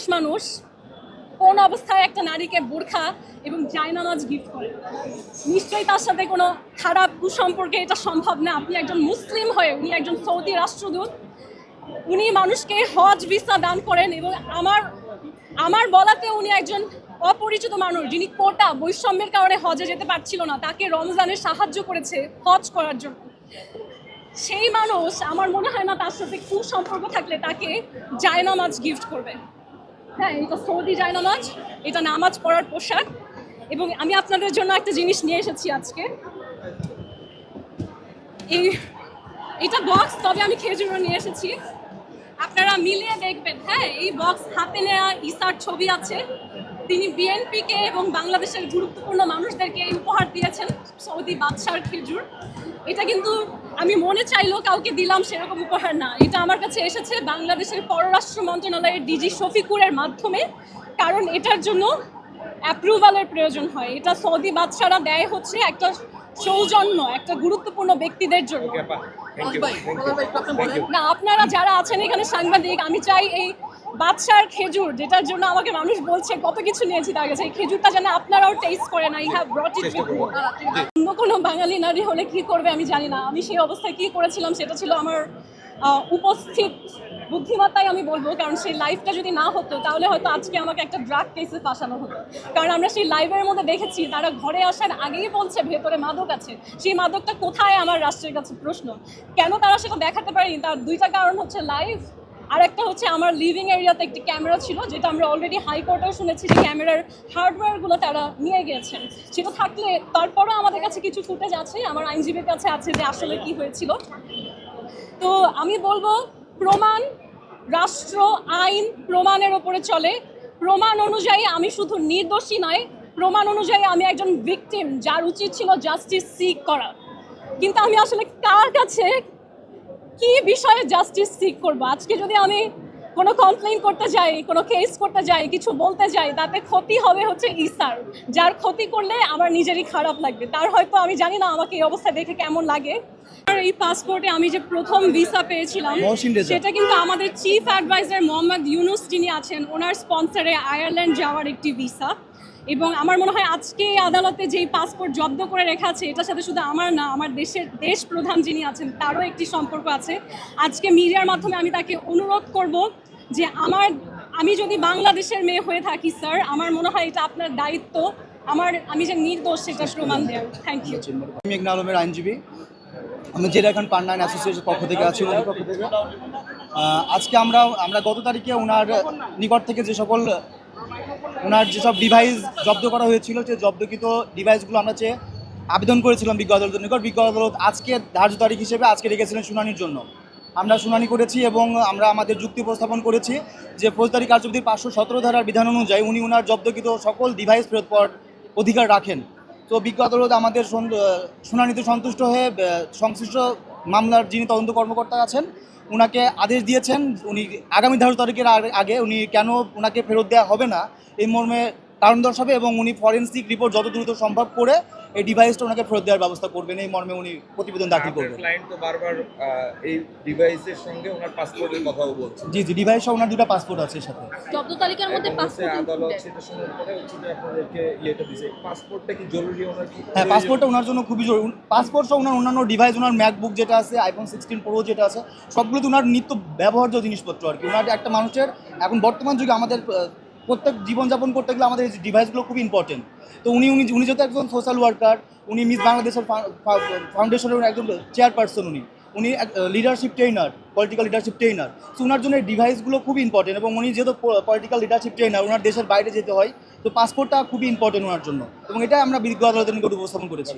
পুরুষ মানুষ কোন অবস্থায় একটা নারীকে বোরখা এবং জায়নামাজ গিফট করে? নিশ্চয়ই তার সাথে কোনো খারাপ কুসম্পর্কে এটা সম্ভব না। আপনি একজন মুসলিম হয়ে, উনি একজন সৌদি রাষ্ট্রদূত, উনি মানুষকে হজ ভিসা দান করেন এবং আমার আমার বলাতে উনি একজন অপরিচিত মানুষ যিনি কোটা, বৈষম্যের কারণে হজে যেতে পারছিল না। তাকে রমজানে সাহায্য করেছে হজ করার জন্য। সেই মানুষ, আমার মনে হয় না তার সাথে কুসম্পর্ক থাকলে তাকে জায়নামাজ গিফট করবে। হ্যাঁ এটা সৌদি জায়নামাজ এটা নামাজ পড়ার পোশাক, এবং আমি আপনাদের জন্য একটা জিনিস নিয়ে এসেছি আজকে। এই, এটা বক্স তবে আমি খেজুরও নিয়ে এসেছি। আপনারা মিলিয়ে দেখবেন হ্যাঁ এই বক্স হাতে নেওয়া ইসার ছবি আছে। তিনি বিএনপিকে এবং বাংলাদেশের গুরুত্বপূর্ণ মানুষদেরকে উপহার দিয়েছেন। সৌদি বাদশার খেজুর। এটা কিন্তু আমি মনে চাইলেও কাউকে দিলাম সেরকম উপহার না। এটা আমার কাছে এসেছে বাংলাদেশের পররাষ্ট্র মন্ত্রণালয়ের ডিজি শফিকুরের মাধ্যমে কারণ এটার জন্য অ্যাপ্রুভালের প্রয়োজন হয়। এটা সৌদি বাদশারা দেয় হচ্ছে একটা সৌজন্য একটা গুরুত্বপূর্ণ ব্যক্তিদের জন্য। না আপনারা যারা আছেন এখানে সাংবাদিক আমি চাই এই বাদশার খেজুর যেটার জন্য আমাকে মানুষ বলছে কত কিছু নিয়েছি তার কাছে। এই খেজুরটা যেন আপনারাও টেস্ট করেন আই হ্যাভ ব্রট ইট অন্য কোনো বাঙালি নারী হলে কি করবে আমি জানি না। আমি সেই অবস্থায় কি করেছিলাম সেটা ছিল আমার উপস্থিত বুদ্ধিমত্তাই আমি বলব কারণ সেই লাইফটা যদি না হতো তাহলে হয়তো আজকে আমাকে একটা ড্রাগ কেসে ফাঁসানো হতো। কারণ আমরা সেই লাইভের মধ্যে দেখেছি তারা ঘরে আসার আগেই বলছে ভেতরে মাদক আছে। সেই মাদকটা কোথায়? আমার রাষ্ট্রের কাছে প্রশ্ন। কেন তারা সেটা দেখাতে পারেনি? তার দুইটা কারণ হচ্ছে লাইভ আর একটা হচ্ছে আমার লিভিং এরিয়াতে একটি ক্যামেরা ছিল, যেটা আমরা অলরেডি হাইকোর্টেও শুনেছি যে ক্যামেরার হার্ডওয়্যারগুলো তারা নিয়ে গিয়েছেন। সেটা থাকলে তারপরেও আমাদের কাছে কিছু ফুটেজ আছে, আমার আইনজীবীর কাছে আছে যে আসলে কি হয়েছিল। তো আমি বলব, প্রমাণ, রাষ্ট্র, আইন প্রমাণের ওপরে চলে। প্রমাণ অনুযায়ী আমি শুধু নির্দোষী নয়, প্রমাণ অনুযায়ী আমি একজন ভিকটিম যার উচিত ছিল জাস্টিস সিক করা। কিন্তু আমি আসলে কার কাছে কি বিষয়ে জাস্টিস সিক করব? আজকে যদি আমি কোনো কমপ্লেন করতে যাই কোনো কেস করতে যাই কিছু বলতে যাই তাতে ক্ষতি হবে হচ্ছে ইসার। যার ক্ষতি করলে আমার নিজেরই খারাপ লাগবে। তার হয়তো আমি জানি না আমাকে এই অবস্থা দেখে কেমন লাগে। আর এই পাসপোর্টে আমি যে প্রথম ভিসা পেয়েছিলাম সেটা কিন্তু আমাদের চিফ অ্যাডভাইজার মোহাম্মদ ইউনুস যিনি আছেন ওনার স্পন্সরে আয়ারল্যান্ড যাওয়ার একটি ভিসা এবং আমার মনে হয় আজকে আদালতে যেই পাসপোর্ট জব্দ করে রেখা আছে এটার সাথে শুধু আমার না আমার দেশের দেশ প্রধান যিনি আছেন তারও একটি সম্পর্ক আছে। আজকে মিডিয়ার মাধ্যমে আমি তাকে অনুরোধ করব যে আমার আমি যদি বাংলাদেশের মেয়ে হয়ে থাকি স্যার আমার মনে হয় এটা আপনার দায়িত্ব। আমার আমি যে নির্দোষ সেটা প্রমাণ দেওয়ার। থ্যাংক ইউ আমি আলমের আইনজীবী। আমি যেটা এখন পান্নায়ন অ্যাসোসিয়েশন পক্ষ থেকে আছি। ওনাদের পক্ষ থেকে। আহ, আজকে আমরা আমরা গত তারিখে ওনার নিকট থেকে যে সকল ওনার যেসব ডিভাইস জব্দ করা হয়েছিল, সেই জব্দকৃত ডিভাইসগুলো আমরা চেয়ে আবেদন করেছিলাম বিজ্ঞ আদালতের নিকট। বিজ্ঞ আদালত আজকে ধার্য তারিখ হিসেবে আজকে রেখেছিলেন শুনানির জন্য। আমরা শুনানি করেছি এবং আমরা আমাদের যুক্তি উপস্থাপন করেছি যে ফৌজদারি কার্যবিধির পাঁচশো সতেরো ধারার বিধান অনুযায়ী উনি ওনার জব্দকৃত সকল ডিভাইস ফেরত পাওয়ার অধিকার রাখেন। তো বিজ্ঞ আদালত আমাদের শুনানিতে সন্তুষ্ট হয়ে সংশ্লিষ্ট মামলার যিনি তদন্ত কর্মকর্তা আছেন ওনাকে আদেশ দিয়েছেন, উনি আগামী ধার্য তারিখের আগে- আগে উনি কেন ওনাকে ফেরত দেওয়া হবে না, এই মর্মে কারণ দর্শাবে এবং উনি ফরেন্সিক রিপোর্ট যত দ্রুত সম্ভব করে এই ডিভাইসটা ওনাকে ফেরত দেওয়ার ব্যবস্থা করবেন এই মর্মে উনি প্রতিবেদন দাখিল করবেন। ক্লায়েন্ট তো বারবার এই ডিভাইসের সঙ্গে ওনার পাসপোর্টের কথাও বলছে। জি জি ডিভাইসটা ওনার দুটো পাসপোর্ট আছে সাথে। জব্দ তালিকার মধ্যে পাসপোর্ট আদালত সেটা শুনে যে আপনাদেরকে ইয়েটা দিছে পাসপোর্টটা কি জরুরি ওনার কি? হ্যাঁ পাসপোর্টটা ওনার জন্য খুবই জরুরি। পাসপোর্ট সহ ওনার অন্যান্য ডিভাইস ওনার ম্যাকবুক যেটা আছে আইফোন সিক্সটিন প্রো যেটা আছে সবগুলোতে ওনার নিত্য ব্যবহার্য জিনিসপত্র আর কি। ওনার একটা মানুষের এখন বর্তমান যুগে আমাদের প্রত্যেক জীবনযাপন করতে গেলে আমাদের এই ডিভাইসগুলো খুব ইম্পর্টেন্ট তো উনি উনি উনি যেহেতু একজন সোশ্যাল ওয়ার্কার উনি মিস বাংলাদেশের ফাউন্ডেশনের একজন চেয়ারপারসন উনি। উনি leadership trainer political leadership trainer তো ওনার জন্য এই ডিভাইসগুলো খুব ইম্পর্টেন্ট এবং উনি যেহেতু পলিটিক্যাল লিডারশিপ ট্রেনার ওনার দেশের বাইরে যেতে হয়, তো পাসপোর্টটা খুবই ইম্পর্টেন্ট ওনার জন্য। এবং এটা আমরা বিজ্ঞ আদালতের নিকট উপস্থাপন করেছি।